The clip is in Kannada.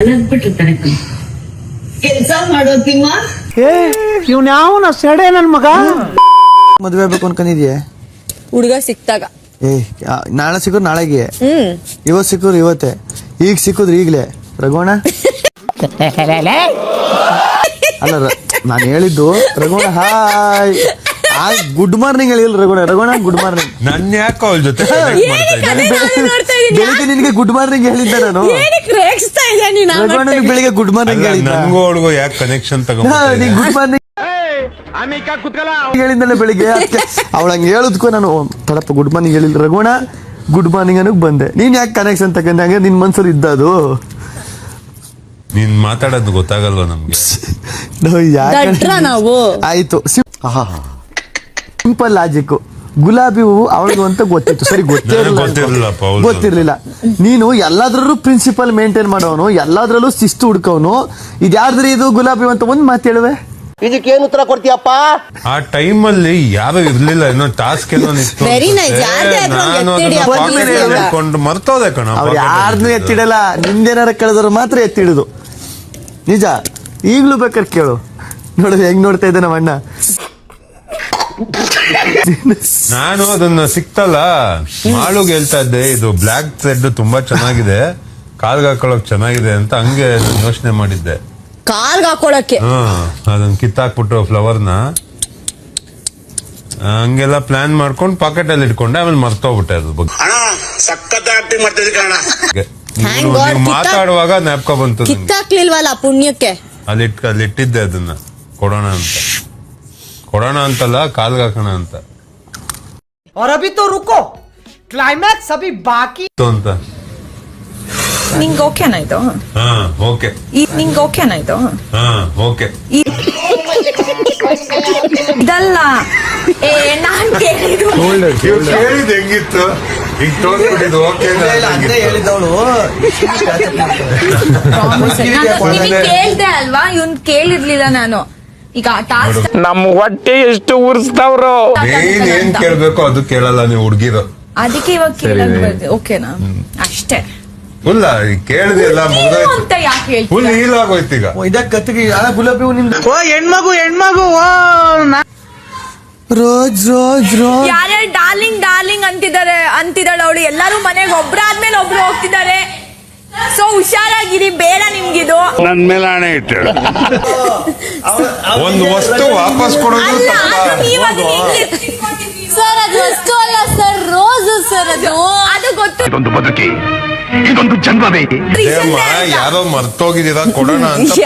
ಬಿಟ್ಟಿರ್ತಾರೆ ಮಾಡೋ ಮಾಡೋತಿಮ್ಮ ಏ ಇವ್ನ ಯಾವನ ಸೆಡೆ ನನ್ ಮಗ? ಮದ್ವೆ ಬೇಕು ಅನ್ಕೊಂಡಿದ್ಯೆ? ಹುಡುಗ ಸಿಕ್ತಾಗ. ಏ ಆ, ನಾಳೆ ಸಿಕ್ಕ ನಾಳೆಗೆ? ಹ್ಮ್. ಇವತ್ ಸಿಕ್ಕ ಇವತ್ತೇ. ಈಗ ಸಿಕ್ಕಿದ್ರು ಈಗ್ಲೇ. ರಘುವಣ ಅಲ್ಲ ನಾನು ಹೇಳಿದ್ದು ರಘುವಣ ಹಾಯ್. ಗುಡ್ ಮಾರ್ನಿಂಗ್ ಹೇಳಿ ರಘುಣ ರಘುಣ ಗುಡ್ ಮಾರ್ನಿಂಗ್ ನನ್ ಯಾಕೆ ಅವಳ ಜೊತೆ connect ಮಾಡ್ತಾ ಇದ್ದೆ? ನೋಡ್ತಾ ಇದೀನಿ. ಬೆಳಿಗ್ಗೆ ನಿನಗೆ ಗುಡ್ ಮಾರ್ನಿಂಗ್ ಹೇಳಿದ್ದೆ ನಾನು. ರೇಗಿಸ್ತಾ ಇದೆಯಾ ನೀನು ಆ ಮಟ್ಟಿಗೆ? ಬೆಳಿಗ್ಗೆ ಗುಡ್ ಮಾರ್ನಿಂಗ್ ಅಲ್ಲ, ಹೇಳಿದ್ದ ನನ್ಗೂ ಅವಳಿಗೂ ಯಾಕೆ ಕನೆಕ್ಷನ್ ನೀ ಗುಡ್ ಮಾರ್ನಿಂಗ್ ಹೇಳಿದ್ದಲ್ಲ ಬೆಳಿಗ್ಗೆ ಅದಕ್ಕೆ ಅವಳ ಹಂಗೆ ಹೇಳಿದ್ಕೋ ನಾನು. ಓ, ತಡಪ್ಪ ಗುಡ್ ಮಾರ್ನಿಂಗ್ ಹೇಳಿಲ್ಲ ರಘುಣ ಗುಡ್ ಮಾರ್ನಿಂಗ್ ಅನ್ನಕ್ ಬಂದೆ. ನೀನ್ ಯಾಕೆ ಕನೆಕ್ಷನ್ ತಗೊಂಡೆ? ಹಂಗೆ ನಿನ್ ಮನ್ಸಲ್ಲಿ ಇದ್ದದು ನೀನ್ ಮಾತಾಡೋದು ಗೊತ್ತಾಗಲ್ವಾ ನಮ್ಗೆ? ನಾವು ಯಾಕೆ- ದಡ್ರ ನಾವು. ಆಯ್ತು. ಸಿಂಪಲ್ ಲಾಜಿಕ್ ಗುಲಾಬಿ ಹೂವು ಅವಳಿಗೂ ಅಂತ ಗೊತ್ತಿತ್ತು. ಸರಿ ಗೊತ್ತೇ ಗೊತ್ತಿರಲಿಲ್ಲ ಗೊತ್ತಿರ್ಲಿಲ್ಲಪ್ಪ, ಹೌದು. ಗೊತ್ತಿರ್ಲಿಲ್ಲ. ನೀನು ಎಲ್ಲಾದ್ರಲ್ಲೂ ಪ್ರಿನ್ಸಿಪಲ್ ಮೇಂಟೈನ್ ಮಾಡೋನು ಎಲ್ಲಾದ್ರಲ್ಲೂ ಶಿಸ್ತು ಹುಡ್ಕೋನು. ಇದ್ಯಾರ್ದ್ರಿ ಇದು ಗುಲಾಬಿ ಹೂ ಅಂತ ಒಂದ್ ಮಾತು ಹೇಳುವೆ? ಇದಕ್ಕೇನು ಉತ್ತರ ಕೊಡ್ತೀಯಪ್ಪ? ಆ ಟೈಮ್ ಅಲ್ಲಿ ಯಾರು ಇರ್ಲಿಲ್ಲ ಏನೋ ಟಾಸ್ಕ್ ಏನೋ ಇತ್ತು Very nice. ಯಾರ್ದೇ ಆದ್ರೂ ಒಂದ್ ನಾನು ಅದನ್ನ pocket ಅಲ್ಲಿ. ಇಟ್ಕೊಂಡು ಮರ್ತೋದೆ ಕಣ ಅವ್ರು ಯಾರನ್ನೂ ಎತ್ತಿಡಲ್ಲ. ನಿಂದೇನಾರ ಕಳೆದ್ರು ಮಾತ್ರ ಎತ್ತಿಡುದು. ನಿಜ ಈಗ್ಲೂ ಬೇಕಾದ್ರೆ ಕೇಳು. ನೋಡಿದ್ರೆ ಹೆಂಗ್ ನೋಡ್ತಾ ಇದ್ದೆ ನಮ್ಮ ಅಣ್ಣ ನಾನು ಅದನ್ನ ಸಿಕ್ತಲ್ಲ. ಮಾಳುಗ್ ಹೇಳ್ತಾ ಇದ್ದೆ. ಇದು ಬ್ಲಾಕ್ ಥ್ರೆಡ್ ತುಂಬಾ ಚೆನ್ನಾಗಿದೆ. ಕಾಲ್ಗೆ ಹಾಕೊಳಕ್ ಚೆನ್ನಾಗಿದೆ ಅಂತ ಹಂಗೆ ಯೋಚನೆ ಮಾಡಿದ್ದೆ. ಕಾಲ್ಗ್ ಹಾಕೊಳಕ್ಕೆ ಹಾ ಅದನ್ನ ಕಿತ್ತಾಕ್ಬಿಟ್ಟು ಫ್ಲವರ್ನ. ಹಂಗೆಲ್ಲ ಪ್ಲಾನ್ ಮಾಡ್ಕೊಂಡು ಪಾಕೆಟ್ ಅಲ್ಲಿ ಇಟ್ಕೊಂಡೆ ಆಮೇಲೆ ಮರ್ತೋಗ್ಬಿಟ್ಟೆ ಅದ್ರ ಬಗ್ಗೆ. ನೀವು- Thank God, ನೀವು ಕಿತ್ತಾಕ್- ಮಾತಾಡುವಾಗ ನೆಪ್ಕೊ ಬಂತು ನಂಗೆ. ಕಿತ್ತಾಕ್ಲಿಲ್ವಲ್ಲ ಪುಣ್ಯಕ್ಕೆ? ಅಲ್ಲಿ ಇಟ್ ಅಲ್ಲಿ ಇಟ್ಟಿದ್ದೆ ಅದನ್ನ. ಕೊಡೋಣ ಅಂತ. ಕೊಡೋಣ ಅಂತಲ್ಲ ಕಾಲ್ಗೆ ಹಾಕೋಣ ಅಂತ और अभी तो रुको क्लाइमैक्स अभी बाकी ಇತ್ತು ಅಂತ ನಿಂಗೆ ಓಕೆನಾ ಇದು ಹಾ ಓಕೆ ಈ- ನಿಂಗೆ ಓಕೆನಾ ಇದು ಹಾ ಓಕೆ ಈ- ಇದಲ್ಲ ಏ ನಾನ್ ಕೇಳಿದ್ದು ಕೇಳಿದ್ ಹೆಂಗಿತ್ತು ಈಗ ತೋರ್ಸ್ಬಿಟ್ಟಿದ್ದು ಓಕೆ ಹೇಳಿದವಳು ನಾನು ನಿನಗೆ ಕೇಳ್ದೆ ಅಲ್ವಾ ಇವನ್ ಕೇಳಿರ್ಲಿಲ್ಲ ನಾನು ಈಗ ಟಾಸ್ಕ್ ನಮ್ಮ ಹೊಟ್ಟೆ ಎಷ್ಟು ಉರ್ಸ್ತಾವ್ರು. ಏನು ಏನ್ ಕೇಳ್ಬೇಕು ಅದು ಕೇಳಲ್ಲ ನೀವು ಹುಡ್ಗಿರು. ಅದಕ್ಕೆ ಇವಾಗ ಕೇಳಕ್ ಓಕೆನಾ ಅಷ್ಟೇ. ಫುಲ್ ಕೇಳಿದೆ ಎಲ್ಲ ಮುಗ್ದೋಯ್ತು. ಅಂತ ಯಾಕೆ ಹೇಳ್ತೀರಾ? ಹೀಲ್ ಆಗೋಯ್ತು ಈಗ. ಇದಕ್ಕೆ ಕತ್ತಿಗೆ ಆ ಗುಲಾಬಿ ಹೂ ನಿಮ್ದು? ಓ ಹೆಣ್ಮಗು ಹೆಣ್ಮಗು ಓ ರೋಜ್ ರೋಜ್ ರೋಜ್. ಯಾರ್ಯಾರು ಡಾರ್ಲಿಂಗ್ ಡಾರ್ಲಿಂಗ್ ಅಂತಿದ್ದಾರೆ ಅಂತಿದ್ದಾಳೆ ಅವಳು. ಎಲ್ಲರೂ ಮನೆಗೆ ಒಬ್ರಾದ್ಮೇಲೆ ಒಬ್ರು ಹೋಗ್ತಿದ್ದಾರೆ. ಸೊ ಹುಷಾರಾಗಿರಿ ಬೇಡ ನಿಮ್ಗಿದು. ನನ್ ಮೇಲೆ ಹಣೆ ಇಟ್ಟು ಒಂದು ವಸ್ತು ವಾಪಸ್ ಕೊಡೋದು ಅಲ್ಲ ತಪ್ಪಾ? ಅದು ನೀವು ಅದನ್ನ ಹೆಂಗ್ ಎತ್ತಿಟ್ಕೊಂಡಿದ್ದೀವಿ? ಸರ್ ಅದು ವಸ್ತು ಅಲ್ಲ ಸರ್ ರೋಸ್ ಸರ್ ಅದು. ಅದು ಗೊತ್ತು. ಇದೊಂದು ಬದುಕಿ ಇದೊಂದು ಜನ್ಮವೇ. ಯಾರೋ ಮರ್ತೋಗಿದ್ದೀರಾ ಕೊಡೋಣ ಅಂತ.